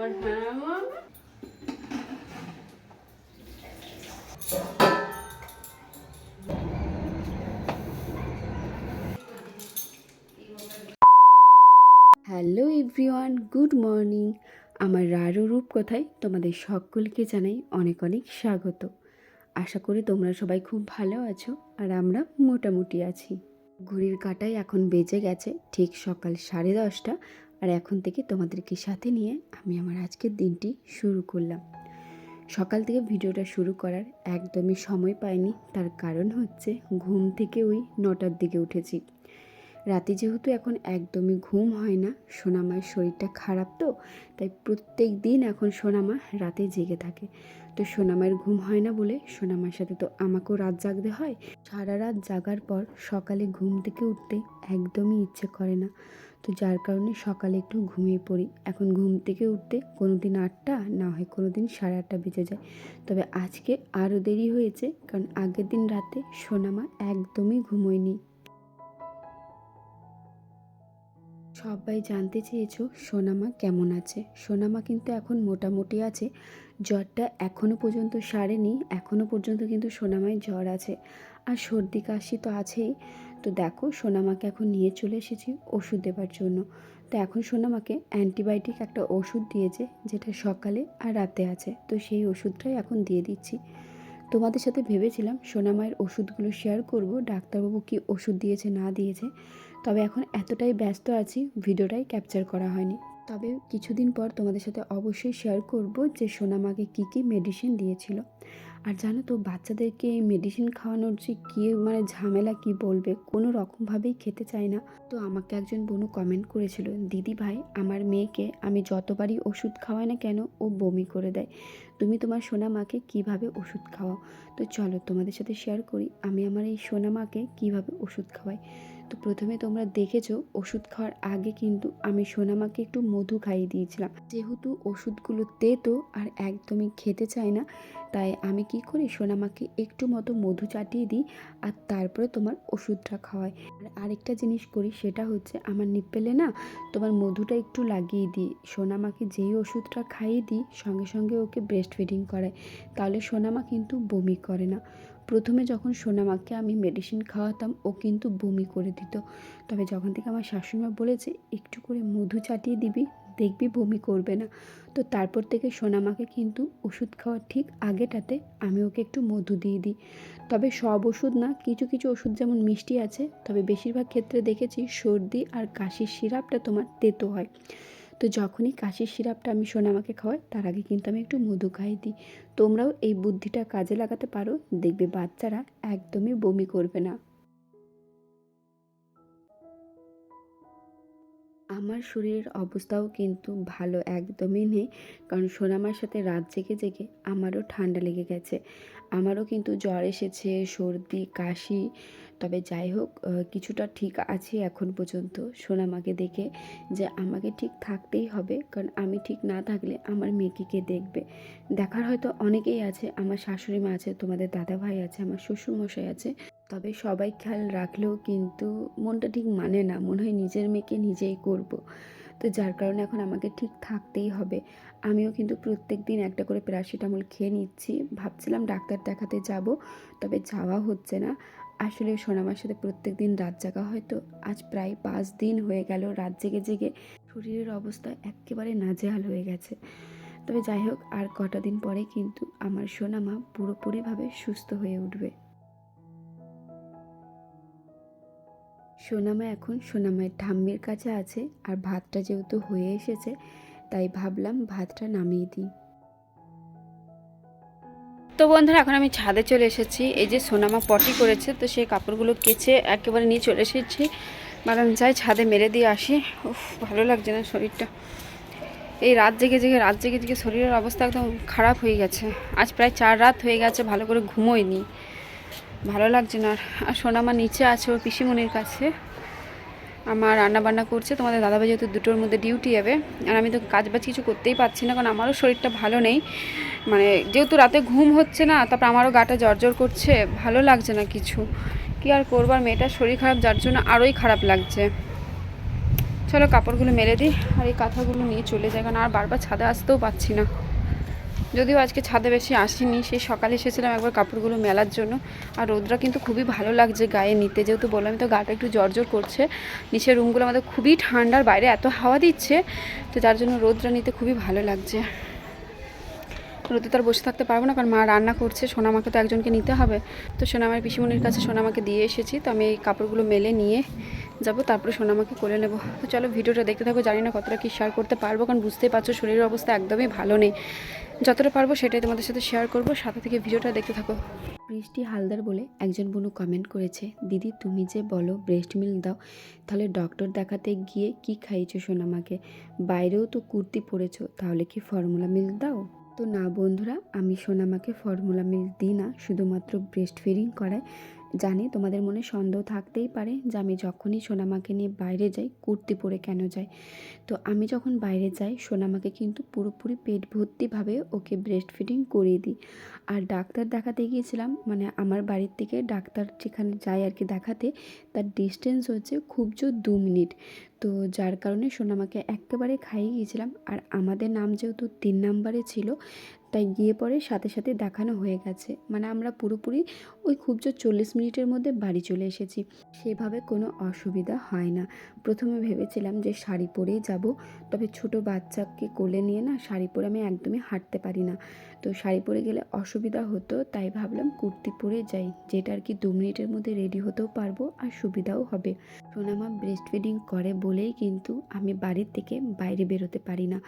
আবার হ্যাঁ hello everyone, good morning. আমার রারু রূপকথায় তোমাদের সকলকে জানাই অনেক অনেক স্বাগত। আশা করি তোমরা সবাই খুব ভালো আছো আর আমরা মোটামুটি আছি। ঘড়ির কাটায় এখন বেজে গেছে ঠিক সকাল সাড়ে দশটা আর এখন থেকে তোমাদেরকে সাথে নিয়ে আমি আমার আজকের দিনটি শুরু করলাম। সকাল থেকে ভিডিওটা শুরু করার একদমই সময় পাইনি, তার কারণ হচ্ছে ঘুম থেকে ওই নটার দিকে উঠেছি। রাতে যেহেতু এখন একদমই ঘুম হয় না, সোনামার শরীরটা খারাপ তো, তাই প্রত্যেক দিন এখন সোনামা রাতে জেগে থাকে। তো সোনামায়ের ঘুম হয় না বলে সোনামার সাথে তো আমাকেও রাত জাগতে হয়। সারা রাত জাগার পর সকালে ঘুম থেকে উঠতে একদমই ইচ্ছে করে না। তো যার কারণে সকালে একটু ঘুমিয়ে পড়ি। এখন ঘুম থেকে উঠতে কোনো দিন আটটা, না হয় কোনো দিন সাড়ে আটটা বেজে যায়। তবে আজকে আরও দেরি হয়েছে কারণ আগের দিন রাতে সোনামা একদমই ঘুমোয়নি। সবাই জানতে চেয়েছো সোনামা কেমন আছে? সোনামা কিন্তু এখন মোটামুটি আছে। জ্বরটা এখনও পর্যন্ত সারেনি এখনও পর্যন্ত কিন্তু সোনামায় জ্বর আছে। আর সর্দি কাশি তো আছেই। তো দেখো, সোনামাকে এখন নিয়ে চলে এসেছি ওষুধ দেবার জন্য। তো এখন সোনামাকে অ্যান্টিবায়োটিক একটা ওষুধ দিয়েছে, যেটা সকালে আর রাতে আছে। তো সেই ওষুধটাই এখন দিয়ে দিচ্ছি। তোমাদের সাথে ভেবেছিলাম সোনামায়ের ওষুধগুলো শেয়ার করব, ডাক্তারবাবু কি ওষুধ দিয়েছে, না দিয়েছে। তবে এখন এতটাই ব্যস্ত আছি, ভিডিওটাই ক্যাপচার করা হয়নি। তবে কিছুদিন পর তোমাদের সাথে অবশ্যই শেয়ার করব যে সোনামাকে কী কী মেডিসিন দিয়েছিল। আর জানো তো, বাচ্চাদেরকে মেডিসিন খাওয়ানোর যে কী মানে ঝামেলা কি বলবে? কোনো রকমভাবেই খেতে চায় না। তো আমাকে একজন বোনু কমেন্ট করেছিল, দিদি ভাই, আমার মেয়েকে আমি যতবারই ওষুধ খাওয়াই না কেন, ও বমি করে দেয়। তুমি তোমার সোনামাকে কীভাবে ওষুধ খাওয়াও? তো চলো তোমাদের সাথে শেয়ার করি, আমি আমার এই সোনামাকে কীভাবে ওষুধ খাওয়াই। তো প্রথমে তোমরা দেখেছ, ওষুধ খাওয়ার আগে কিন্তু আমি সোনামাকে একটু মধু খাইয়ে দিয়েছিলাম। যেহেতু ওষুধগুলো তেতো আর একদমই খেতে চায় না, তাই আমি কি করি সোনামাকে একটু মতো মধু চাটিয়ে দিই আর তারপরে তোমার ওষুধটা খাওয়াই। আর আরেকটা জিনিস করি, সেটা হচ্ছে আমার নিপ্পেলে না তোমার মধুটা একটু লাগিয়ে দিই। সোনামাকে যেই ওষুধটা খাইয়ে দিই, সঙ্গে সঙ্গে ওকে ব্রেস্ট ফিডিং করায় তাহলে সোনামা কিন্তু বমি করে না। প্রথমে যখন সোনামাকে আমি মেডিসিন খাওয়াতাম, ও কিন্তু বমি করে দিত। তবে যখন থেকে আমার শাশুড়িমা বলেছে, একটু করে মধু চাটিয়ে দিবি, দেখবি বমি করবে না। তো তারপর থেকে সোনামাকে কিন্তু ওষুধ খাওয়ার ঠিক আগেটাতে আমি ওকে একটু মধু দিয়ে দিই। তবে সব ওষুধ না, কিছু কিছু ওষুধ যেমন মিষ্টি আছে, তবে বেশিরভাগ ক্ষেত্রে দেখেছি সর্দি আর কাশির সিরাপটা তোমার তেতো হয়। তো যখনই কাশির সিরাপটা আমি সোনামাকে খাওয়াই, তার আগে কিন্তু আমি একটু মধু খাইয়ে দিই। তোমরাও এই বুদ্ধিটা কাজে লাগাতে পারো, দেখবে বাচ্চারা একদমই বমি করবে না। আমার শরীরের অবস্থাও কিন্তু ভালো একদমই নেই, কারণ সোনামার সাথে রাত জেগে জেগে আমারও ঠান্ডা লেগে গেছে। আমারও কিন্তু জ্বর এসেছে, সর্দি, কাশি তবে যাই হোক কিছুটা ঠিক আছে এখন পর্যন্ত। সোনামাকে দেখে যে আমাকে ঠিক থাকতেই হবে, কারণ আমি ঠিক না থাকলে আমার মেয়েকে কে দেখবে? দেখার হয়তো অনেকেই আছে, আমার শাশুড়ি মা আছে, তোমাদের দাদা ভাই আছে, আমার শ্বশুরমশাই আছে। তবে সবাই খেয়াল রাখলেও কিন্তু মনটা ঠিক মানে না, মনে হয় নিজের মেয়েকে নিজেই করব। তো যার কারণে এখন আমাকে ঠিক থাকতেই হবে। আমিও কিন্তু প্রত্যেক দিন একটা করে প্যারাসিটামল খেয়ে নিচ্ছি। ভাবছিলাম ডাক্তার দেখাতে যাব, তবে যাওয়া হচ্ছে না। আসলে সোনামার সাথে প্রত্যেক দিন রাত জাগা হয়তো আজ প্রায় পাঁচ দিন হয়ে গেল রাত জেগে জেগে শরীরের অবস্থা একেবারে নাজেহাল হয়ে গেছে। তবে যাই হোক, আর কটা দিন পরে কিন্তু আমার সোনামা পুরোপুরিভাবে সুস্থ হয়ে উঠবে। সোনামা এখন সোনামায়ের ঠাম্মির কাছে আছে আর ভাতটা যেহেতু হয়ে এসেছে, তাই ভাবলাম ভাতটা নামিয়ে দিই। তো বন্ধুরা, এখন আমি ছাদে চলে এসেছি। এই যে সোনামা পটি করেছে, তো সেই কাপড়গুলো কেচে একেবারে নিয়ে চলে এসেছি। বাগান যাই ছাদে মেরে দিয়ে আসি। উফ, ভালো লাগছে না শরীরটা। এই রাত জেগে জেগে, রাত জেগে জেগে শরীরের অবস্থা একদম খারাপ হয়ে গেছে। আজ প্রায় চার রাত হয়ে গেছে, ভালো করে ঘুমোয়নি ভালো লাগছে না। আর সোনামা নিচে আছে ওর পিসিমনির কাছে। আমার রান্না বান্না করছে। তোমাদের দাদাভাই যেহেতু দুটোর মধ্যে ডিউটি যাবে আর আমি তো কাজ বাজ কিছু করতেই পারছি না, কারণ আমারও শরীরটা ভালো নেই। মানে যেহেতু রাতে ঘুম হচ্ছে না, তারপর আমারও গাটা জ্বর করছে, ভালো লাগছে না কিছু। কি আর করবার মেয়েটার শরীর খারাপ, যার জন্য আরোই খারাপ লাগছে। চলো, কাপড়গুলো মেলে দিই, আর এই কাঁথাগুলো নিয়ে চলে যায় কারণ আর বারবার ছাদে আসতেও পাচ্ছি না। যদিও আজকে ছাদে বেশি আসিনি, সেই সকালে এসেছিলাম একবার কাপড়গুলো মেলার জন্য। আর রোদরা কিন্তু খুবই ভালো লাগছে গায়ে নিতে, যেহেতু বললাম তো গাটা একটু জ্বর করছে। নিচের রুমগুলো আমাদের খুবই ঠান্ডার বাইরে এত হাওয়া দিচ্ছে, তো যার জন্য রোদরা নিতে খুবই ভালো লাগছে। রোদে তো আর বসে থাকতে পারব না, কারণ মা রান্না করছে, সোনামাকে তো একজনকে নিতে হবে। তো সোনামার পিসিমণির কাছে সোনামাকে দিয়ে এসেছি, তো আমি এই কাপড়গুলো মেলে নিয়ে যাব, তারপরে সোনামাকে কোলে নেব। তো চলো ভিডিওটা দেখতে থাকো, জানি না কতটা কি শেয়ার করতে পারব, কারণ বুঝতেই পারছ শরীরের অবস্থা একদমই ভালো নেই। যতটা পারব সেটাই তোমাদের সাথে শেয়ার করব। সাথে থেকে ভিডিওটা দেখতে থাকো। বৃষ্টি হালদার বলে একজন বোনু কমেন্ট করেছে, দিদি, তুমি যে বলো ব্রেস্ট মিল দাও, তাহলে ডক্টর দেখাতে গিয়ে কি খাইয়েছো সোনামাকে বাইরেও তো কুর্তি পরেছো, তাহলে কি ফর্মুলা মিল দাও? তো না বন্ধুরা, আমি সোনামাকে ফর্মুলা মিল দিই না, শুধুমাত্র ব্রেস্ট ফিডিং করাই জানি তোমাদের মনে সন্দেহ থাকতেই পারে যে আমি যখনই সোনামাকে নিয়ে বাইরে যাই, কুর্তি পরে কেন যাই। তো আমি যখন বাইরে যাই, সোনামাকে কিন্তু পুরোপুরি পেট ভর্তিভাবে ওকে ব্রেস্ট ফিডিং করিয়ে দিই। আর ডাক্তার দেখাতে গিয়েছিলাম মানে আমার বাড়ির থেকে ডাক্তার যেখানে যায় আর কি দেখাতে, তার ডিস্টেন্স হচ্ছে খুব জোর দু মিনিট। তো যার কারণে সোনামাকে একেবারে খাইয়ে গিয়েছিলাম। আর আমাদের নাম যেহেতু তিন নাম্বারে ছিল তাই গিয়ে পরে সাথে সাথে দেখানো হয়ে গেছে। মানে আমরা পুরোপুরি ওই খুব জোর চল্লিশ মিনিটের মধ্যে বাড়ি চলে এসেছি। সেভাবে কোনো অসুবিধা হয় না। প্রথমে ভেবেছিলাম যে শাড়ি পরেই যাব, তবে ছোট বাচ্চাকে কোলে নিয়ে না শাড়ি পরে আমি একদমই হাঁটতে পারি না। তো শাড়ি পরে গেলে অসুবিধা হতো, তাই ভাবলাম কুর্তি পরে যাই, যেটা আর কি দু মিনিটের মধ্যে রেডি হতেও পারব আর সুবিধাও হবে। সোনামা ব্রেস্ট ফিডিং করে বলেই কিন্তু আমি বাড়ির থেকে বাইরে বেরোতে পারি না।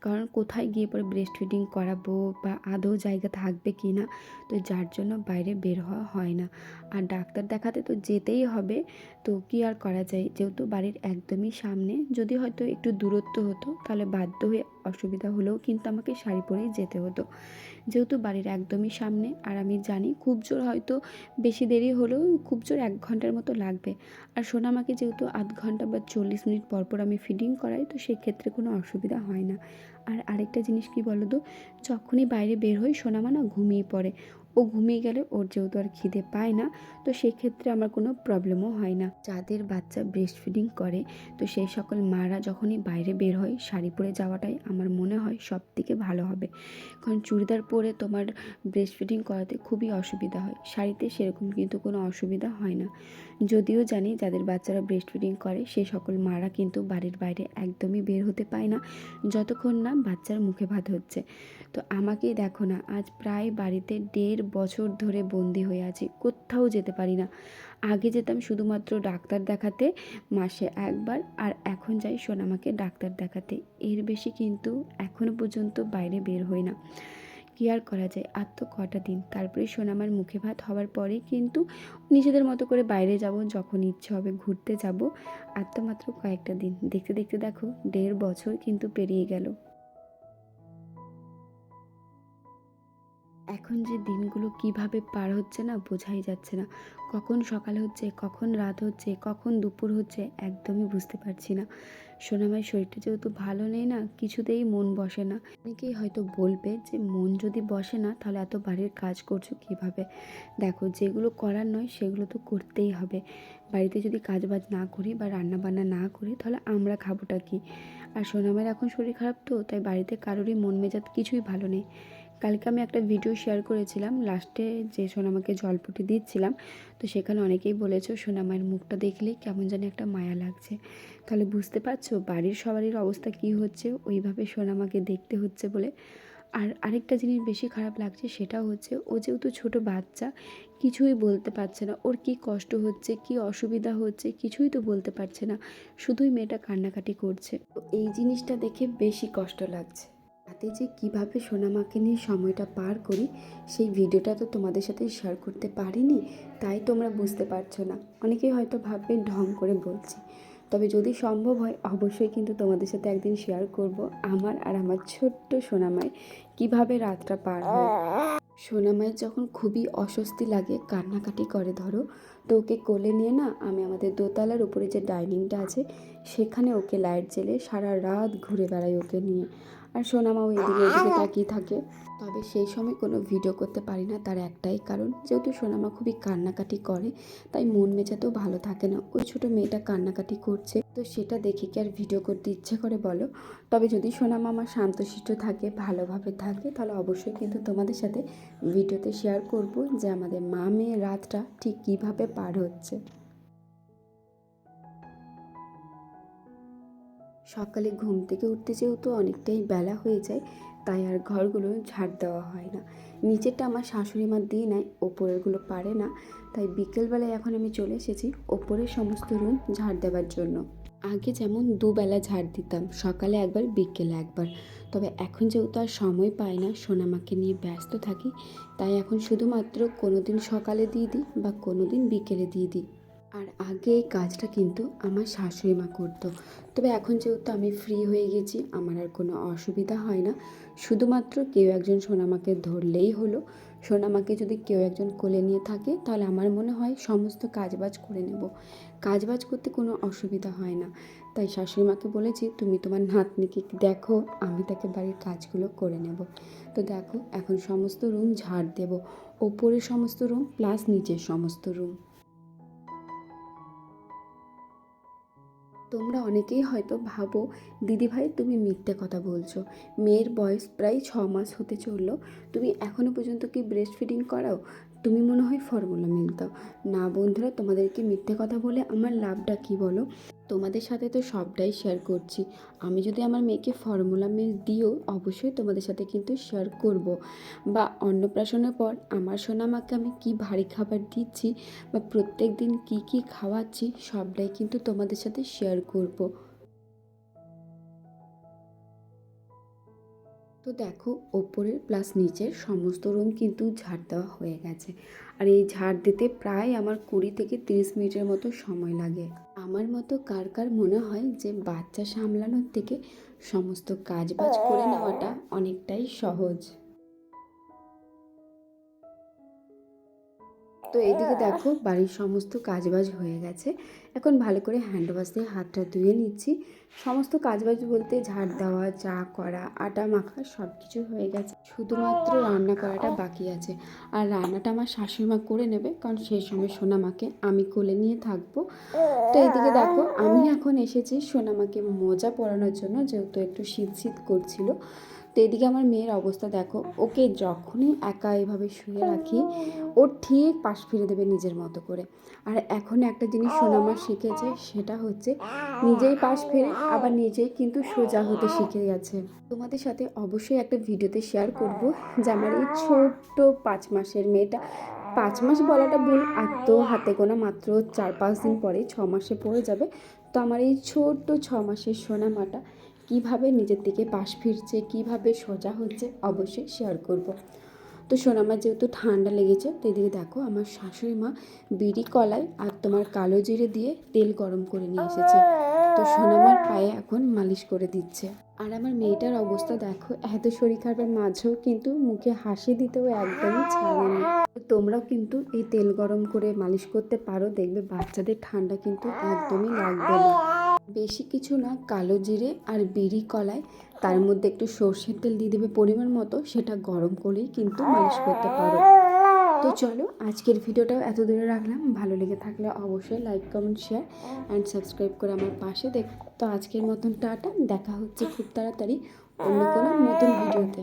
কারণ কোথায় গিয়ে পরে ব্রেস্ট ফিডিং করাবো বা আদৌ জায়গা থাকবে কি না, তো যার জন্য বাইরে বের হওয়া হয় না। আর ডাক্তার দেখাতে তো যেতেই হবে, তো কী আর করা যায়? যেহেতু বাড়ির একদমই সামনে, যদি হয়তো একটু দূরত্ব হতো, তাহলে বাধ্য হয়ে অসুবিধা হলেও কিন্তু আমাকে শাড়ি পরেই যেতে হতো। যেহেতু বাড়ির একদমই সামনে, আর আমি জানি খুব জোর হয়তো বেশি দেরি হলেও খুব জোর এক ঘণ্টার মতো লাগবে। আর সোনামাকে যেহেতু আধ ঘণ্টা বা চল্লিশ মিনিট পর পর আমি ফিডিং করাই, তো সেক্ষেত্রে কোনো অসুবিধা হয় না। আর আরেকটা জিনিস কি বলো তো যখনই বাইরে বের হই সোনামা না ঘুমিয়ে পড়ে। ও ঘুমিয়ে গেলে ওর যেহেতু আর খিদে পায় না, তো সেক্ষেত্রে আমার কোনো প্রবলেমও হয় না। যাদের বাচ্চা ব্রেস্ট ফিডিং করে, তো সেই সকল মারা যখনই বাইরে বের হয়, শাড়ি পরে যাওয়াটাই আমার মনে হয় সব থেকে ভালো হবে। কারণ চুড়িদার পরে তোমার ব্রেস্ট ফিডিং করাতে খুবই অসুবিধা হয়, শাড়িতে সেরকম কিন্তু কোনো অসুবিধা হয় না। যদিও জানি যাদের বাচ্চারা ব্রেস্ট ফিডিং করে সেই সকল মারা কিন্তু বাড়ির বাইরে একদমই বের হতে পায় না, যতক্ষণ না বাচ্চার মুখে ভাত হচ্ছে। তো আমাকেই দেখো না, আজ প্রায় বাড়িতে দেড় বছর ধরে বন্দি হয়ে আছি, কোথাও যেতে পারি না। আগে যেতাম শুধুমাত্র ডাক্তার দেখাতে, মাসে একবার, আর এখন যাই সোনামাকে ডাক্তার দেখাতে। এর বেশি কিন্তু এখনও পর্যন্ত বাইরে বের হই না। কী আর করা যায়? আর তো কটা দিন। তারপরে সোনামার মুখে ভাত হওয়ার পরেই কিন্তু নিজেদের মতো করে বাইরে যাব যখন ইচ্ছে হবে, ঘুরতে যাব। আর তো মাত্র কয়েকটা দিন। দেখতে দেখতে দেখো, দেড় বছর কিন্তু পেরিয়ে গেল। এখন যে দিনগুলো কীভাবে পার হচ্ছে না বোঝাই যাচ্ছে না। কখন সকাল হচ্ছে, কখন রাত হচ্ছে, কখন দুপুর হচ্ছে একদমই বুঝতে পারছি না। সোনামায়ের শরীরটা যেহেতু ভালো নেই না, কিছুতেই মন বসে না। অনেকেই হয়তো বলবে যে মন যদি বসে না, তাহলে এত বাড়ির কাজ করছ কীভাবে? দেখো, যেগুলো করার নয়, সেগুলো তো করতেই হবে। বাড়িতে যদি কাজ বাজ না করি বা রান্না বান্না না করি, তাহলে আমরা খাবোটা কি? আর সোনামায়ের এখন শরীর খারাপ তো, তাই বাড়িতে কারোরই মন মেজাজ কিছুই ভালো নেই। কালকে আমি একটা ভিডিও শেয়ার করেছিলাম লাস্টে যে সোনামাকে জলপটি দিচ্ছিলাম, তো সেখানে অনেকেই বলেছ সোনামায়ের মুখটা দেখলেই কেমন জানি একটা মায়া লাগছে। তাহলে বুঝতে পারছ বাড়ির সবারই অবস্থা কি হচ্ছে, ওইভাবে সোনামাকে দেখতে হচ্ছে বলে। আর আরেকটা জিনিস বেশি খারাপ লাগছে, সেটা হচ্ছে ও যেহেতু ছোট বাচ্চা, কিছুই বলতে পারছে না। ওর কি কষ্ট হচ্ছে, কি অসুবিধা হচ্ছে, কিছুই তো বলতে পারছে না। শুধুই মেয়েটা কান্নাকাটি করছে। তো এই জিনিসটা দেখে বেশি কষ্ট লাগছে। রাতে যে কীভাবে সোনামাকে নিয়ে সময়টা পার করি, সেই ভিডিওটা তো তোমাদের সাথে শেয়ার করতে পারিনি, তাই তোমরা বুঝতে পারছ না। অনেকেই হয়তো ভাববে, ঢং করে বলছি। তবে যদি সম্ভব হয়, অবশ্যই কিন্তু তোমাদের সাথে একদিন শেয়ার করব আমার আর আমার ছোট্ট সোনামায় কীভাবে রাতটা পার হয়। সোনামায়ের যখন খুবই অস্বস্তি লাগে, কান্নাকাটি করে ধরো, তো ওকে কোলে নিয়ে না আমি আমাদের দোতলার উপরে যে ডাইনিংটা আছে, সেখানে ওকে লাইট জেলে সারা রাত ঘুরে বেড়াই ওকে নিয়ে। আর সোনামাও এদিকে এদিকে তাকিয়ে থাকে। তবে সেই সময় কোনো ভিডিও করতে পারি না তার একটাই কারণ যেহেতু সোনামা খুবই কান্নাকাটি করে তাই মন মেজাতেও ভালো থাকে না। ওই ছোটো মেয়েটা কান্নাকাটি করছে তো সেটা দেখে কি আর ভিডিও করতে ইচ্ছে করে বলো? তবে যদি সোনামা আমার শান্তশিষ্ট থাকে ভালোভাবে থাকে তাহলে অবশ্যই কিন্তু তোমাদের সাথে ভিডিওতে শেয়ার করব যে আমাদের মা মেয়ে রাতটা ঠিক কীভাবে পার হচ্ছে। সকালে ঘুম থেকে উঠতে যেহেতু অনেকটাই বেলা হয়ে যায়, তাই আর ঘরগুলো ঝাড় দেওয়া হয় না। নিচেরটা আমার শাশুড়ি মা দিয়ে নেয়, ওপরেরগুলো পারে না। তাই বিকেলবেলায় এখন আমি চলে এসেছি ওপরের সমস্ত রুম ঝাড় দেওয়ার জন্য। আগে যেমন দুবেলা ঝাড় দিতাম, সকালে একবার, বিকেলে একবার। তবে এখন যেহেতু আর সময় পাই না, সোনামাকে নিয়ে ব্যস্ত থাকি, তাই এখন শুধুমাত্র কোনো দিন সকালে দিয়ে দিই বা কোনো দিন বিকেলে দিয়ে দিই। আর আগে এই কাজটা কিন্তু আমার শাশুড়ি মা করতো। তবে এখন যেহেতু আমি ফ্রি হয়ে গেছি, আমার আর কোনো অসুবিধা হয় না। শুধুমাত্র কেউ একজন সোনামাকে ধরলেই হলো। সোনামাকে যদি কেউ একজন কোলে নিয়ে থাকে, তাহলে আমার মনে হয় সমস্ত কাজবাজ করে নেব। কাজবাজ করতে কোনো অসুবিধা হয় না। তাই শাশুড়ি মাকে বলেছি, তুমি তোমার নাতনিকে দেখো, আমি তাকে বাড়ির কাজগুলো করে নেব। তো দেখো, এখন সমস্ত রুম ঝাড় দেব। ওপরের সমস্ত রুম প্লাস নিচের সমস্ত রুম তোমরা অনেকেই হয়তো ভাবো, দিদিভাই, তুমি মিথ্যে কথা বলছো। মেয়ের বয়স প্রায় ছ মাস হতে চলল। তুমি এখনও পর্যন্ত কি ব্রেস্ট ফিডিং করাও? তুমি মনে হয় ফর্মুলা মিলতাও না বন্ধুরা, তোমাদেরকে মিথ্যে কথা বলে আমার লাভটা কি বলো? তোমাদের সাথে তো সবটাই শেয়ার করছি। আমি যদি আমার মেয়েকে ফর্মুলা মিল্ক দিও, অবশ্যই তোমাদের সাথে কিন্তু শেয়ার করব। বা অন্নপ্রাশনের পর আমার সোনামাকে আমি কি ভারী খাবার দিচ্ছি বা প্রত্যেক দিন কী কী খাওয়াচ্ছি, সবটাই কিন্তু তোমাদের সাথে শেয়ার করব। তো দেখো, ওপরের প্লাস নিচের সমস্ত রুম কিন্তু ঝাড় দেওয়া হয়ে গেছে। আর এই ঝাড় দিতে প্রায় আমার কুড়ি থেকে তিরিশ মিনিটের মতো সময় লাগে। আমার মতো কার কার মনে হয় যে বাচ্চা সামলানোর থেকে সমস্ত কাজ বাজ করে নেওয়াটা অনেকটাই সহজ। তো এইদিকে দেখো, বাড়ির সমস্ত কাজবাজ হয়ে গেছে। এখন ভালো করে হ্যান্ড ওয়াশ দিয়ে হাতটা ধুয়ে নিচ্ছি। সমস্ত কাজবাজ বলতে ঝাড় দেওয়া, চা করা, আটা মাখা সব কিছু হয়ে গেছে। শুধুমাত্র রান্না করাটা বাকি আছে। আর রান্নাটা আমার শাশুড়ি মা করে নেবে, কারণ সেই সময় সোনামাকে আমি কোলে নিয়ে থাকব। তো এইদিকে দেখো, আমি এখন এসেছি সোনামাকে মোজা পরানোর জন্য, যেহেতু একটু শীত শীত করছিল। তো এদিকে আমার মেয়ের অবস্থা দেখো, ওকে যখনই একা এভাবে শুয়ে রাখি, ও ঠিক পাশ ফিরে দেবে নিজের মতো করে। আর এখন একটা জিনিস সোনামা শিখেছে, সেটা হচ্ছে নিজেই পাশ ফিরে আবার নিজেই কিন্তু সোজা হতে শিখে গেছে। তোমাদের সাথে অবশ্যই একটা ভিডিওতে শেয়ার করব যে আমার এই ছোট্ট পাঁচ মাসের মেয়েটা, পাঁচ মাস বলাটা ভুল, আর তো হাতে গোনা মাত্র চার পাঁচ দিন পরে ছ মাসে পড়ে যাবে। তো আমার এই ছোট্ট ছ মাসের সোনামাটা কীভাবে নিজের দিকে পাশ ফিরছে, কীভাবে সোজা হচ্ছে, অবশ্যই শেয়ার করব। তো শোন, আমার যেহেতু ঠান্ডা লেগেছে, তো এদিকে দেখো আমার শাশুড়ি মা বিড়ি কলাই আর তোমার কালো জিরে দিয়ে তেল গরম করে নিয়ে এসেছে। তো সোনামার পায়ে এখন মালিশ করে দিচ্ছে। আর আমার মেয়েটার অবস্থা দেখো, এত শরীর খারাপের মাঝেও কিন্তু মুখে হাসি দিতেও একদমই ছাড়েনি তোমরাও কিন্তু এই তেল গরম করে মালিশ করতে পারো, দেখবে বাচ্চাদের ঠান্ডা কিন্তু একদমই লাগবে না। বেশি কিছু না, কালো জিরে আর বিড়ি কলায় তার মধ্যে একটু সর্ষের তেল দিয়ে দেবে পরিমাণ মতো, সেটা গরম করেই কিন্তু মালিশ করতে পারো। তো চলো আজকের ভিডিওটাও এত দূরে রাখলাম। ভালো লেগে থাকলে অবশ্যই like comment share and subscribe করে আমার পাশে দেখ। তো আজকের মতন টাটা দেখা হচ্ছে খুব তাড়াতাড়ি অন্য কোনো নতুন ভিডিওতে।